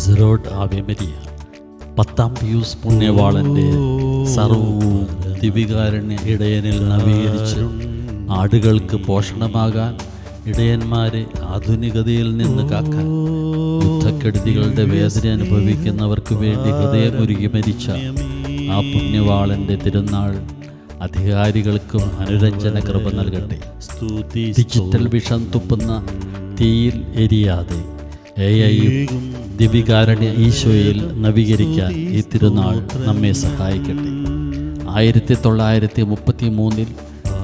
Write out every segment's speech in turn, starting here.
പ്രൈസറോഡ് Ave Maria പത്താം Pius പുണ്യവാളന്റെ സർവവും ദിവികാരണ്യ ഇടയനിൽ നവീകരിച്ച് ആടുകൾക്ക് പോഷണമാകാൻ ഇടയന്മാരെ ആധുനികതയിൽ നിന്ന് കാക്കാൻ യുദ്ധക്കെടുതികളുടെ വേദന അനുഭവിക്കുന്നവർക്ക് വേണ്ടി ഹൃദയമൊരുകി മരിച്ച ആ പുണ്യവാളന്റെ തിരുനാൾ അധികാരികൾക്കും അനുരഞ്ജന കൃപ നൽകട്ടെ. ഡിജിറ്റൽ വിഷം തുപ്പുന്ന തീയിൽ എരിയാതെ എ ഐയും ദിവികാരണ്യ ഈശോയിൽ നവീകരിക്കാൻ ഈ തിരുനാൾ നമ്മെ സഹായിക്കട്ടെ. ആയിരത്തി തൊള്ളായിരത്തി മുപ്പത്തി മൂന്നിൽ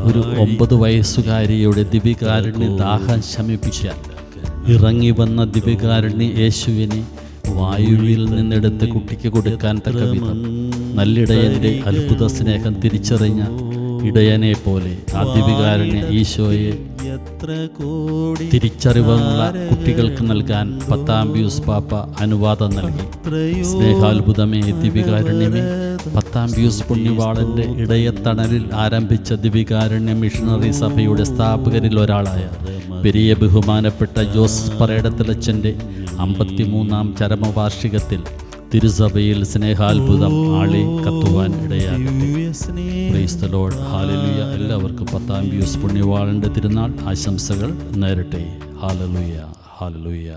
ഒരു ഒമ്പത് വയസ്സുകാരിയുടെ ദിവികാരണ്യ ദാഹം ശമിപ്പിക്കാൻ ഇറങ്ങി വന്ന ദിവികാരണ്യ യേശുവിനെ വായുവിൽ നിന്നെടുത്ത് കുട്ടിക്ക് കൊടുക്കാൻ തക്ക വിധം നല്ലിടയന്റെ അത്ഭുത സ്നേഹം തിരിച്ചറിഞ്ഞ ഇടയനെ പോലെ ആ ഈശോയെ തിരിച്ചറിവുള്ള കുട്ടികൾക്ക് നൽകാൻ പത്താം പ്യൂസ് പാപ്പ അനുവാദം നൽകി. സ്നേഹാത്ഭുതമേ ദിവികാരുണ്യമേ പത്താം പ്യൂസ് പുണ്യവാളന്റെ ഇടയത്തണലിൽ ആരംഭിച്ച ദിവികാരുണ്യ മിഷണറി സഭയുടെ സ്ഥാപകരിൽ ഒരാളായ പെരിയ ബഹുമാനപ്പെട്ട ജോസ് പറയടത്തിലച്ചന്റെ അമ്പത്തിമൂന്നാം ചരമവാർഷികത്തിൽ തിരുസഭയിൽ സ്നേഹാത്ഭുതം ആളി കത്തുവാൻ ഇടയാകട്ടെ. ഹാലലുയ എല്ലാവർക്കും പത്താം വ്യൂസ് പുണ്യവാളന്റെ തിരുനാൾ ആശംസകൾ നേരട്ടെ. ഹാലലുയ ഹാലലുയ